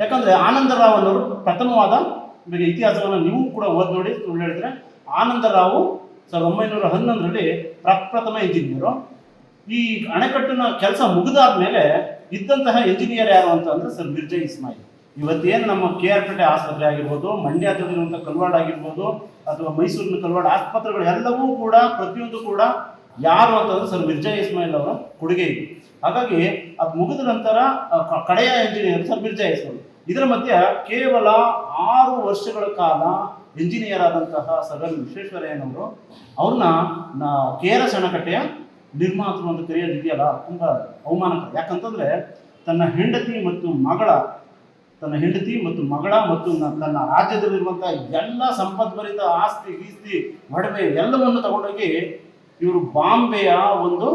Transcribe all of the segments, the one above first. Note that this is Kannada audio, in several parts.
ಯಾಕಂದ್ರೆ ಆನಂದರಾವ್ ಅನ್ನೋರು ಪ್ರಥಮವಾದ ನಿಮಗೆ ಇತಿಹಾಸವನ್ನು ನೀವು ಕೂಡ ಓದಿ ನೋಡಿ ಹೇಳಿದ್ರೆ ಆನಂದರಾವ್ ಸಾವಿರದ ಒಂಬೈನೂರ ಹನ್ನೊಂದರಲ್ಲಿ ಪ್ರಪ್ರಥಮ ಇಂಜಿನಿಯರು. ಈ ಅಣೆಕಟ್ಟಿನ ಕೆಲಸ ಮುಗಿದಾದ್ಮೇಲೆ ಇದ್ದಂತಹ ಇಂಜಿನಿಯರ್ ಯಾರು ಅಂತ ಅಂದ್ರೆ ಸರ್ ಮಿರ್ಜಾ ಇಸ್ಮಾಯಿಲ್. ಇವತ್ತೇನು ನಮ್ಮ ಕೆ ಆರ್ ಪೇಟೆ ಆಸ್ಪತ್ರೆ ಆಗಿರ್ಬೋದು ಮಂಡ್ಯದಲ್ಲಿರುವಂಥ ಕಲ್ವಾಡ್ ಆಗಿರ್ಬೋದು, ಅಥವಾ ಮೈಸೂರಿನ ಕಲ್ವಾಡ್ ಆಸ್ಪತ್ರೆಗಳು ಎಲ್ಲವೂ ಕೂಡ ಪ್ರತಿಯೊಂದು ಕೂಡ ಯಾರು ಅಂತಂದ್ರೆ ಸರ್ ಮಿರ್ಜಾ ಇಸ್ಮಾಯಿಲ್ ಅವರ ಕೊಡುಗೆ ಇದೆ. ಹಾಗಾಗಿ ಅದು ಮುಗಿದ ನಂತರ ಕಡೆಯ ಇಂಜಿನಿಯರ್ ಸರ್ ಮಿರ್ಜಾ ಇಸ್ಮಾಯಿಲ್ ಇದರ ಮಧ್ಯೆ ಕೇವಲ ಆರು ವರ್ಷಗಳ ಕಾಲ ಇಂಜಿನಿಯರ್ ಆದಂತಹ ಸಗನ್ ವಿಶ್ವೇಶ್ವರಯ್ಯನವರು ಅವ್ರನ್ನ ನಾ- ಕೆ ಆರ್ ಎಸ್ ಅಣೆಕಟ್ಟೆಯ ನಿರ್ಮಾತೃ ಅಂತ ಕರೆಯೋದು ಇದೆಯಲ್ಲ ತುಂಬ ಅವಮಾನಕರ. ಯಾಕಂತಂದ್ರೆ ತನ್ನ ಹೆಂಡತಿ ಮತ್ತು ಮಗಳ, ತನ್ನ ಹೆಂಡತಿ ಮತ್ತು ಮಗಳ ಮತ್ತು ತನ್ನ ರಾಜ್ಯದಲ್ಲಿರುವಂತಹ ಎಲ್ಲ ಸಂಪದ್ಭರಿತ ಆಸ್ತಿ ಈಸ್ತಿ ಒಡವೆ ಎಲ್ಲವನ್ನು ತಗೊಂಡೋಗಿ ಇವರು ಬಾಂಬೆಯ ಒಂದು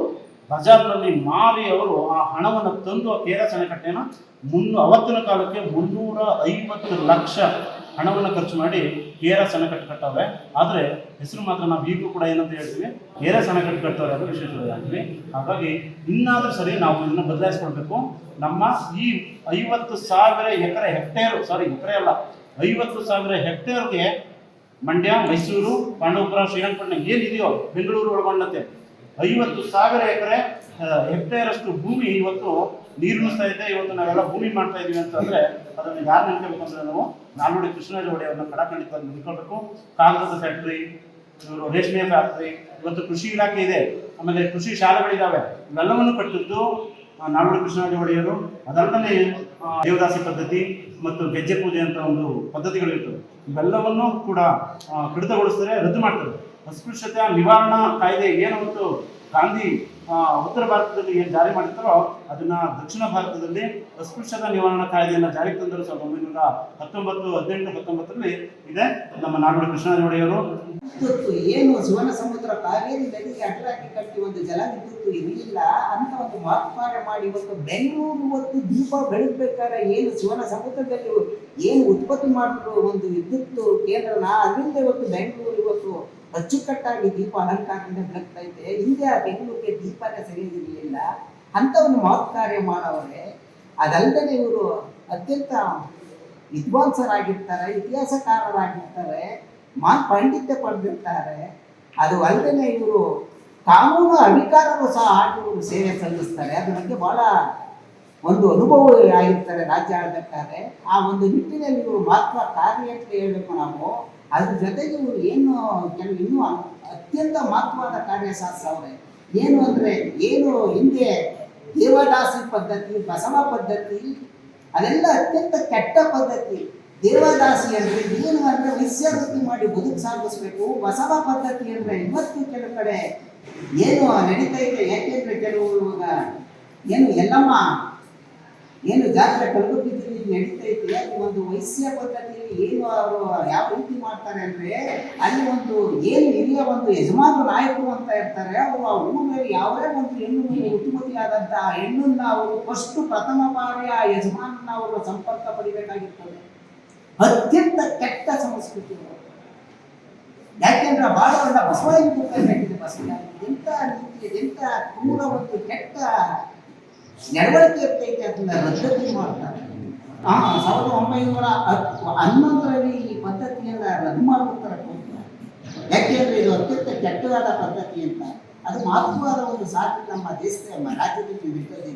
ಬಜಾರ್ನಲ್ಲಿ ಮಾರಿ ಅವರು ಆ ಹಣವನ್ನು ತಂದು ಆ ಕೇರಳ ಅಣೆಕಟ್ಟೆಯನ್ನು ಮುನ್ನೂ, ಅವತ್ತಿನ ಕಾಲಕ್ಕೆ ಮುನ್ನೂರ ಐವತ್ತು ಲಕ್ಷ ಹಣವನ್ನು ಖರ್ಚು ಮಾಡಿ ಕೇರ ಅಣೆಕಟ್ಟು ಕಟ್ಟವ್ರೆ. ಆದರೆ ಹೆಸರು ಮಾತ್ರ ನಾವು ಈಗಲೂ ಕೂಡ ಏನಂತ ಹೇಳ್ತೀವಿ ಕೇರ ಅಣೆಕಟ್ಟು ಕಟ್ಟವ್ರೆ ಅದು ವಿಶೇಷವಾಗಿ ಹಾಗಾಗಿ ಇನ್ನಾದರೂ ಸರಿ ನಾವು ಇದನ್ನು ಬದಲಾಯಿಸ್ಕೊಳ್ಬೇಕು. ನಮ್ಮ ಈ ಐವತ್ತು ಸಾವಿರ ಎಕರೆ ಹೆಕ್ಟೇರು ಸಾರಿ ಎಕರೆ ಅಲ್ಲ, ಐವತ್ತು ಸಾವಿರ ಹೆಕ್ಟೇರ್ಗೆ ಮಂಡ್ಯ, ಮೈಸೂರು, ಪಾಂಡವಪುರ, ಶ್ರೀರಂಗಪಟ್ಟಣ ಏನಿದೆಯೋ ಬೆಂಗಳೂರು ಒಳಗೊಂಡಂತೆ ಐವತ್ತು ಸಾವಿರ ಎಕರೆ ಹೆಕ್ಟೇರ್ ಅಷ್ಟು ಭೂಮಿ ಇವತ್ತು ನೀರುಣಿಸ್ತಾ ಇದೆ. ಇವತ್ತು ನಾವೆಲ್ಲ ಭೂಮಿ ಮಾಡ್ತಾ ಇದೀವಿ ಅಂತಂದ್ರೆ ಅದನ್ನು ಯಾರು ನಿಂತ್ಕೋಬೇಕು ಅಂದ್ರೆ ನಾವು ನಾಲ್ವಡಿ ಕೃಷ್ಣರಾಜ ಒಡೆಯವ್ರನ್ನ ಕಡಖಂಡಿತವಾಗಿ ನಿಂತ್ಕೊಳ್ಬೇಕು ಕಾಗದದ ಫ್ಯಾಕ್ಟ್ರಿ, ಇವರು ರೇಷ್ಮೆ ಫ್ಯಾಕ್ಟ್ರಿ, ಇವತ್ತು ಕೃಷಿ ಇಲಾಖೆ ಇದೆ. ಆಮೇಲೆ ಕೃಷಿ ಶಾಲೆಗಳಿದ್ದಾವೆ ಇವೆಲ್ಲವನ್ನು ಕಟ್ಟಿದ್ದು ನಾಲ್ವಡಿ ಕೃಷ್ಣರಾಜ ಒಡೆಯರು. ಅದಲ್ಲದೆ ದೇವದಾಸಿ ಪದ್ಧತಿ ಮತ್ತು ಗೆಜ್ಜೆ ಪೂಜೆ ಅಂತ ಒಂದು ಪದ್ಧತಿಗಳಿರ್ತವೆ. ಇವೆಲ್ಲವನ್ನು ಕೂಡ ಕಡಿತಗೊಳಿಸಿದ್ರೆ ರದ್ದು ಮಾಡ್ತಾರೆ. ಅಸ್ಪೃಶ್ಯತೆ ನಿವಾರಣಾ ಕಾಯ್ದೆ ಏನವತ್ತು ಗಾಂಧಿ ಉತ್ತರ ಭಾರತದಲ್ಲಿ ಏನು ಜಾರಿ ಮಾಡಿರ್ತಾರೋ ಅದನ್ನ ದಕ್ಷಿಣ ಭಾರತದಲ್ಲಿ ಅಸ್ಪೃಶ್ಯತಾ ನಿವಾರಣಾ ಕಾಯ್ದೆಯನ್ನು ಜಾರಿಗೆ ತಂದರು ಸಾವಿರದ ಒಂಬೈನೂರ ಹತ್ತೊಂಬತ್ತು, ಹದಿನೆಂಟು, ಹತ್ತೊಂಬತ್ತರಲ್ಲಿ ಇದೆ ನಮ್ಮ ನಾಲ್ವಡಿ ಕೃಷ್ಣ ಒಡೆಯವರು ಏನು ಶಿವನ ಸಮುದ್ರ ಕಾವೇರಿ ನದಿಗೆ ಅಡ್ಡಲಾಗಿ ಕಟ್ಟಿ ಒಂದು ಜಲ ವಿದ್ಯುತ್ ಇರಲಿಲ್ಲ ಅಂತ ಒಂದು ಮಾರ್ಪಾಡು ಮಾಡಿ ಇವತ್ತು ಬೆಂಗಳೂರು ಮತ್ತು ದೀಪ ಬೆಳಗ್ಬೇಕಾದ್ರೆ ಏನು ಶಿವನ ಸಮುದ್ರದಲ್ಲಿ ಏನು ಉತ್ಪತ್ತಿ ಮಾಡಿದ್ರು ಒಂದು ವಿದ್ಯುತ್ ಕೇಂದ್ರನ ಅದರಿಂದ ಇವತ್ತು ಬೆಂಗಳೂರು ಇವತ್ತು ಅಚ್ಚುಕಟ್ಟಾಗಿ ದೀಪ ಅಲಂಕಾರದಿಂದ ಬೆಳಗ್ತಾ ಇದೆ ಹಿಂದೆ ಆ ಬೆಂಗಳೂರಿಗೆ ದೀಪನೇ ಸರಿಯಾಗಿರಲಿಲ್ಲ ಒಂದು ಮಹತ್ ಕಾರ್ಯ ಮಾಡವ್ರೆ. ಅದಲ್ಲದೆ ಇವರು ಅತ್ಯಂತ ವಿದ್ವಾಂಸರಾಗಿರ್ತಾರೆ, ಇತಿಹಾಸಕಾರರಾಗಿರ್ತಾರೆ ಮಾ ಪಾಂಡಿತ್ಯ ಪಡೆದಿರ್ತಾರೆ. ಅದು ಅಲ್ಲದೆ ಇವರು ಕಾನೂನು ಅಧಿಕಾರರು ಸಹ ಇವರು ಸೇವೆ ಸಲ್ಲಿಸ್ತಾರೆ. ಅದು ಬಗ್ಗೆ ಬಹಳ ಒಂದು ಅನುಭವ ಆಗಿರ್ತಾರೆ ರಾಜ್ಯ ಆಡಬೇಕಾದ್ರೆ ಆ ಒಂದು ನಿಟ್ಟಿನಲ್ಲಿ ಇವರು ಮಹತ್ವ ಕಾರ್ಯ ಅಂತ ಹೇಳಬೇಕು ನಾವು. ಅದ್ರ ಜೊತೆಗೆ ಇವರು ಏನು ಕೆಲವು ಇನ್ನೂ ಅತ್ಯಂತ ಮಹತ್ವದ ಕಾರ್ಯ ಸಾಧಿಸವ್ರೆ ಏನು ಅಂದರೆ, ಏನು ಹಿಂದೆ ದೇವದಾಸಿ ಪದ್ಧತಿ, ಬಸವ ಪದ್ಧತಿ, ಅದೆಲ್ಲ ಅತ್ಯಂತ ಕೆಟ್ಟ ಪದ್ಧತಿ. ದೇವದಾಸಿ ಅಂದ್ರೆ ಏನು ಅಂದ್ರೆ ಮಾಡಿ ಬದುಕು ಸಾಗಿಸ್ಬೇಕು. ಬಸವ ಪದ್ಧತಿ ಅಂದ್ರೆ ಇವತ್ತು ಕೆಲವು ಕಡೆ ಏನು ನಡೀತಾ ಇದೆ. ಯಾಕೆಂದ್ರೆ ಕೆಲವು ಇವಾಗ ಏನು ಎಲ್ಲಮ್ಮ ಏನು ಜಾತ್ರೆ ಕಲಬುರಗಿಯಲ್ಲಿ ನಡೀತಾ ಇದೆ ಅದು ಒಂದು ವೈಶ್ಯ ಪದ್ಧತಿಯಲ್ಲಿ ಏನು ಅವರು ಯಾವ ರೀತಿ ಮಾಡ್ತಾರೆ ಅಂದ್ರೆ ಅಲ್ಲಿ ಒಂದು ಏನು ಹಿರಿಯ ಒಂದು ಯಜಮಾನ ನಾಯಕರು ಅಂತ ಇರ್ತಾರೆ ಅವರು ಆ ಊರಿನಲ್ಲಿ ಯಾವುದೇ ಒಂದು ಹೆಣ್ಣು ಋತುಮತಿಯಾದಂಥ ಹೆಣ್ಣನ್ನ ಅವರು ಫಸ್ಟ್ ಪ್ರಥಮ ಬಾರಿ ಆ ಯಜಮಾನನ ಅವರು ಸಂಪರ್ಕ ಪಡಿಬೇಕಾಗಿರ್ತದೆ. ಅತ್ಯಂತ ಕೆಟ್ಟ ಸಂಸ್ಕೃತಿ. ಯಾಕೆಂದ್ರೆ ಬಹಳ ಒಳ್ಳೆ ಬಸವಾಯಿ ಕಟ್ಟಿದೆ ಬಸವ ಎಂತ ರೀತಿಯ ಎಂತ ಕ್ರೂರ ಒಂದು ಕೆಟ್ಟ ನಡವಳಿಕೆ ಇರ್ತೈತೆ ಅದನ್ನ ರದ್ದತಿ ಮಾಡ್ತಾರೆ. ಸಾವಿರದ ಒಂಬೈನೂರ ಹತ್ತು ಹನ್ನೊಂದರಲ್ಲಿ ಈ ಪದ್ಧತಿಯನ್ನ ರದ್ದು ಮಾಡ್ಬಿಡ್ತಾರೆ ಕೋರ್ಟ್. ಯಾಕೆಂದ್ರೆ ಇದು ಅತ್ಯಂತ ಕೆಟ್ಟದಾದ ಪದ್ಧತಿ ಅಂತ ಅದು ಮಹತ್ವದ ಒಂದು ಸಾಧನೆ ನಮ್ಮ ದೇಶದ ನಮ್ಮ ರಾಜ್ಯದಲ್ಲಿ ನಿಂತಿದೆ